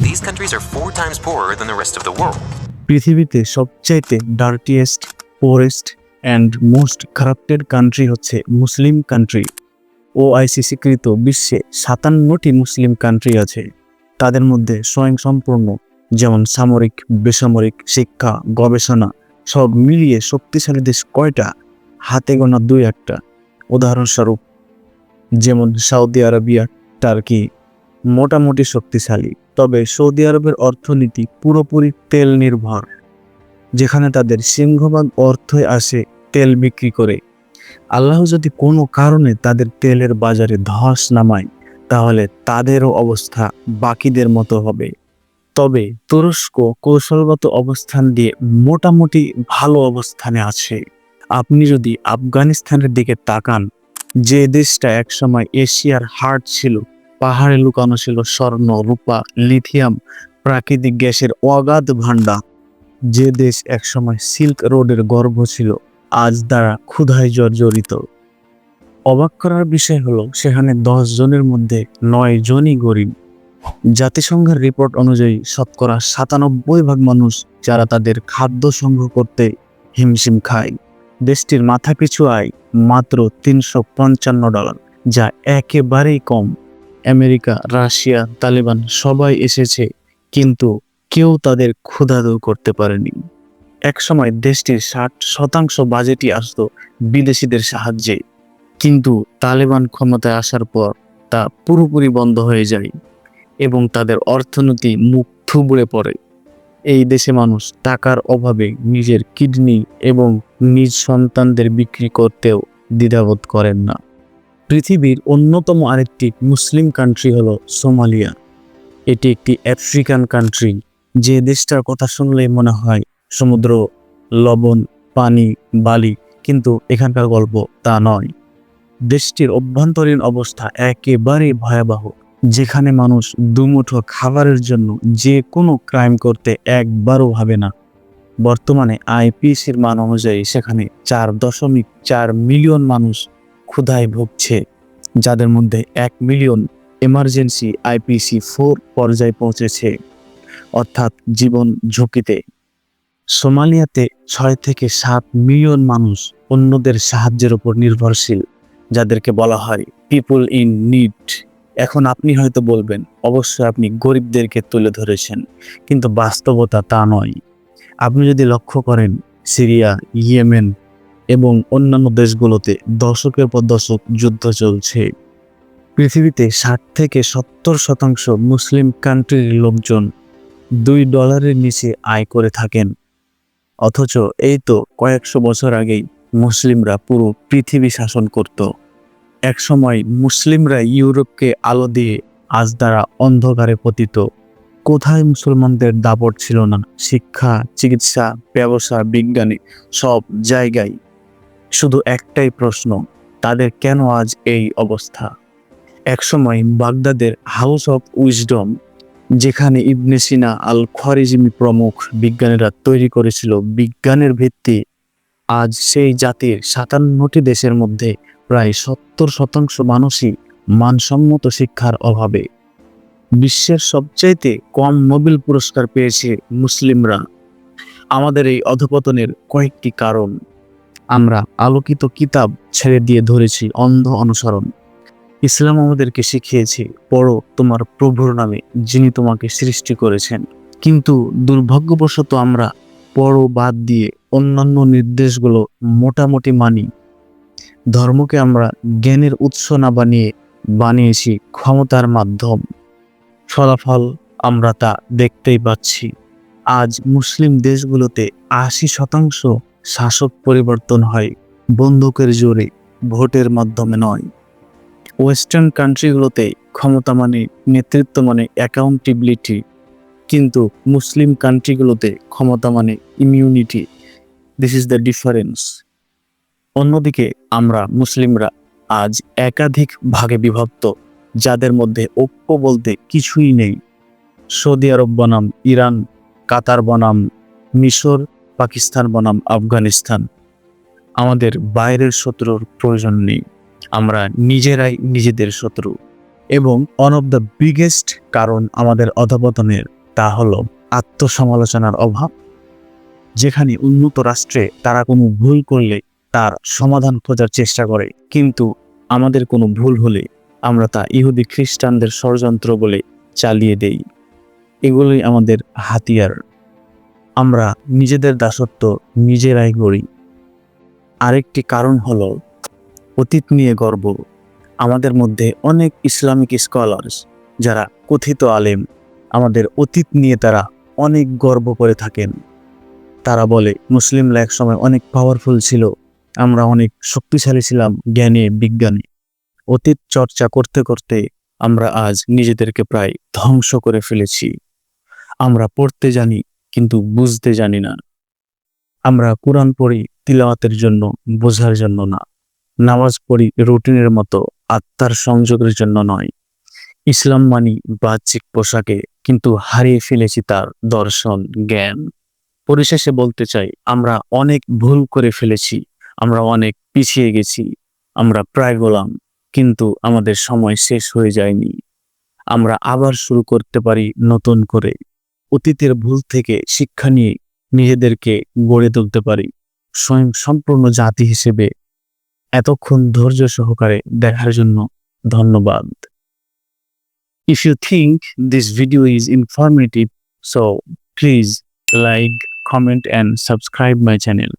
These countries are four times poorer than the rest of the world. পৃথিবীতে সবচাইতে dirtiest poorest and most corrupted country হচ্ছে মুসলিম country ও আইসিসিকৃত বিশ্বে সাতান্নটি মুসলিম country আছে। তাদের মধ্যে স্বয়ংসম্পূর্ণ, যেমন সামরিক, বেসামরিক, শিক্ষা, গবেষণা, সব মিলিয়ে শক্তিশালী দেশ কয়টা? হাতে গোনা দুই একটা। উদাহরণস্বরূপ, যেমন সৌদি আরবিয়া, টার্কি, মোটামুটি শক্তিশালী। তবে সৌদি আরবের অর্থনীতি পুরোপুরি তেল নির্ভর, যেখানে তাদের সিংহভাগ অর্থই আসে তেল বিক্রি করে। আল্লাহ যদি কোনো কারণে তাদের তেলের বাজারে ধস নামায়, তাহলে তাদেরও অবস্থা বাকিদের মতো হবে। তবে তুরস্ক কৌশলগত অবস্থান দিয়ে মোটামুটি ভালো অবস্থানে আছে। আপনি যদি আফগানিস্তানের দিকে তাকান, যে দেশটা একসময় এশিয়ার হার্ট ছিল পাহাড়ে লুকানো ছিল স্বর্ণ, রূপা, লিথিয়াম, প্রাকৃতিক গ্যাসের অগাধ ভাণ্ডার। যে দেশ একসময় সিল্ক রোডের গর্ভ ছিল, আজ দ্বারা ক্ষুধায় জর্জরিত। অবাক করার বিষয় হলো, সেখানে দশ জনের মধ্যে নয় জনই গরিব। জাতিসংঘের রিপোর্ট অনুযায়ী শতকরা সাতানব্বই ভাগ মানুষ যারা তাদের খাদ্য সংগ্রহ করতে হিমশিম খায়। দেশটির মাথাপিছু আয় মাত্র তিনশো পঞ্চান্ন ডলার, যা একেবারেই কম। আমেরিকা, রাশিয়া, তালিবান সবাই এসেছে, কিন্তু কেউ তাদের ক্ষুধা দূর করতে পারেনি। একসময় দেশটির ষাট শতাংশ বাজেটই আসতো বিদেশিদের সাহায্যে, কিন্তু তালেবান ক্ষমতায় আসার পর তা পুরোপুরি বন্ধ হয়ে যায় এবং তাদের অর্থনীতি মুখ থুবড়ে পড়ে। এই দেশে মানুষ টাকার অভাবে নিজের কিডনি এবং নিজ সন্তানদের বিক্রি করতেও দ্বিধাবোধ করেন না। পৃথিবীর অন্যতম আরেকটি মুসলিম কান্ট্রি হলো সোমালিয়া। এটি একটি আফ্রিকান কান্ট্রি যে দেশটার কথা শুনলে মনে হয় সমুদ্র, লবণ, পানি, বালি, কিন্তু এখানকার গল্প তা নয়। দেশটির অভ্যন্তরীণ অবস্থা একেবারে ভয়াবহ, যেখানে মানুষ দুমুঠো খাবারের জন্য যে কোনো ক্রাইম করতে একবারও ভাবে না। বর্তমানে আইপিসির মান অনুযায়ী সেখানে চার দশমিক চার মিলিয়ন মানুষ ক্ষুধায় ভুগছে, যাদের মধ্যে এক মিলিয়ন এমার্জেন্সি আইপিসি ফোর পর্যায়ে পৌঁছেছে। অর্থাৎ জীবন ঝুঁকিতে। সোমালিয়াতে ছয় থেকে সাত মিলিয়ন মানুষ অন্যদের সাহায্যের উপর নির্ভরশীল, যাদেরকে বলা হয় পিপল ইন নিড এখন আপনি হয়তো বলবেন, অবশ্যই আপনি গরিবদেরকে তুলে ধরেছেন, কিন্তু বাস্তবতা তা নয়। আপনি যদি লক্ষ্য করেন, সিরিয়া, ইয়েমেন এবং অন্যান্য দেশগুলোতে দশকের পর দশক যুদ্ধ চলছে। পৃথিবীতে ষাট থেকে সত্তর শতাংশ মুসলিম কান্ট্রির লোকজন দুই ডলারের নিচে আয় করে থাকেন। অথচ এই তো কয়েকশো বছর আগেই মুসলিমরা পুরো পৃথিবী শাসন করত। একসময় মুসলিমরা ইউরোপকে আলো দিয়ে আজ দ্বারা অন্ধকারে পতিত। কোথায় মুসলমানদের দাপট ছিল না? শিক্ষা, চিকিৎসা, ব্যবসা, বিজ্ঞানী, সব জায়গায় শুধু একটাই প্রশ্ন, তাদের কেন আজ এই অবস্থা? একসময় বাগদাদের হাউস অফ উইজডম যেখানে ইবনে সিনা আল খরিজিমি প্রমুখ বিজ্ঞানীরা তৈরি করেছিল বিজ্ঞানের ভিত্তি, আজ সেই জাতির সাতান্নটি দেশের মধ্যে প্রায় সত্তর শতাংশ মানুষই মানসম্মত শিক্ষার অভাবে। বিশ্বের সবচাইতে কম নোবেল পুরস্কার পেয়েছে মুসলিমরা। আমাদের এই অধপতনের কয়েকটি কারণ। আমরা আলোকিত কিতাব ছেড়ে দিয়ে ধরেছি অন্ধ অনুসরণ। ইসলাম আমাদেরকে শিখিয়েছে, পড়ো তোমার প্রভুর নামে, যিনি তোমাকে সৃষ্টি করেছেন। কিন্তু দুর্ভাগ্যবশত আমরা পড়ো বাদ দিয়ে অন্যান্য নির্দেশগুলো মোটামুটি মানি। ধর্মকে আমরা জ্ঞানের উৎস না বানিয়ে বানিয়েছি ক্ষমতার মাধ্যম। ফলাফল আমরা তা দেখতেই পাচ্ছি। আজ মুসলিম দেশগুলোতে আশি শতাংশ শাসক পরিবর্তন হয়, বন্দুকের জোরে, ভোটের মাধ্যমে নয়। ওয়েস্টার্ন কান্ট্রিগুলোতে ক্ষমতা মানে নেতৃত্ব মানে অ্যাকাউন্টেবিলিটি কিন্তু মুসলিম কান্ট্রিগুলোতে ক্ষমতা মানে immunity this is the difference অন্যদিকে, আমরা মুসলিমরা আজ একাধিক ভাগে বিভক্ত, যাদের মধ্যে ঐক্য বলতে কিছুই নেই। সৌদি আরব বনাম, ইরান, কাতার বনাম, মিশর পাকিস্তান বনাম আফগানিস্তান। আমাদের বাইরের শত্রুর প্রয়োজন নেই। আমরা নিজেরাই নিজেদের শত্রু। এবং ওয়ান অফ দ্য বিগেস্ট কারণ আমাদের অধপতনের তা হলো আত্মসমালোচনার অভাব। যেখানে উন্নত রাষ্ট্রে তারা কোনো ভুল করলে তার সমাধান খোঁজার চেষ্টা করে। কিন্তু আমাদের কোনো ভুল হলে আমরা তা ইহুদি খ্রিস্টানদের ষড়যন্ত্র বলে চালিয়ে দেই। এগুলোই আমাদের হাতিয়ার। আমরা নিজেদের দাসত্ব নিজেরাই গড়ি। আরেকটি কারণ হল, অতীত নিয়ে গর্ব। আমাদের মধ্যে অনেক ইসলামিক স্কলার্স যারা কথিত আলেম, আমাদের অতীত নিয়ে তারা অনেক গর্ব করে থাকেন। তারা বলে মুসলিমরা এক সময় অনেক পাওয়ারফুল ছিল, আমরা অনেক শক্তিশালী ছিলাম জ্ঞানে, বিজ্ঞানে। অতীত চর্চা করতে করতে আমরা আজ নিজেদেরকে প্রায় ধ্বংস করে ফেলেছি। আমরা পড়তে জানি কিন্তু বুঝতে জানি না। আমরা কোরআন পড়ি তিলাওয়াতের জন্য বোঝার জন্য না। নামাজ পড়ি রুটিনের মতো আত্মার সংযোগের জন্য নয়। ইসলাম মানি বাহ্যিক পোশাকে কিন্তু হারিয়ে ফেলেছি তার দর্শন, জ্ঞান। পরিশেষে বলতে চাই, আমরা অনেক ভুল করে ফেলেছি, আমরা অনেক পিছিয়ে গেছি, আমরা প্রায় গোলাম, কিন্তু আমাদের সময় শেষ হয়ে যায়নি। আমরা আবার শুরু করতে পারি নতুন করে। অতীতের ভুল থেকে শিক্ষা নিয়ে নিজেদেরকে গড়ে তুলতে পারি। স্বয়ং সম্পূর্ণ জাতি হিসেবে এতক্ষণ ধৈর্য সহকারে দেখার জন্য ধন্যবাদ। If you think this video is informative so please like comment and subscribe my channel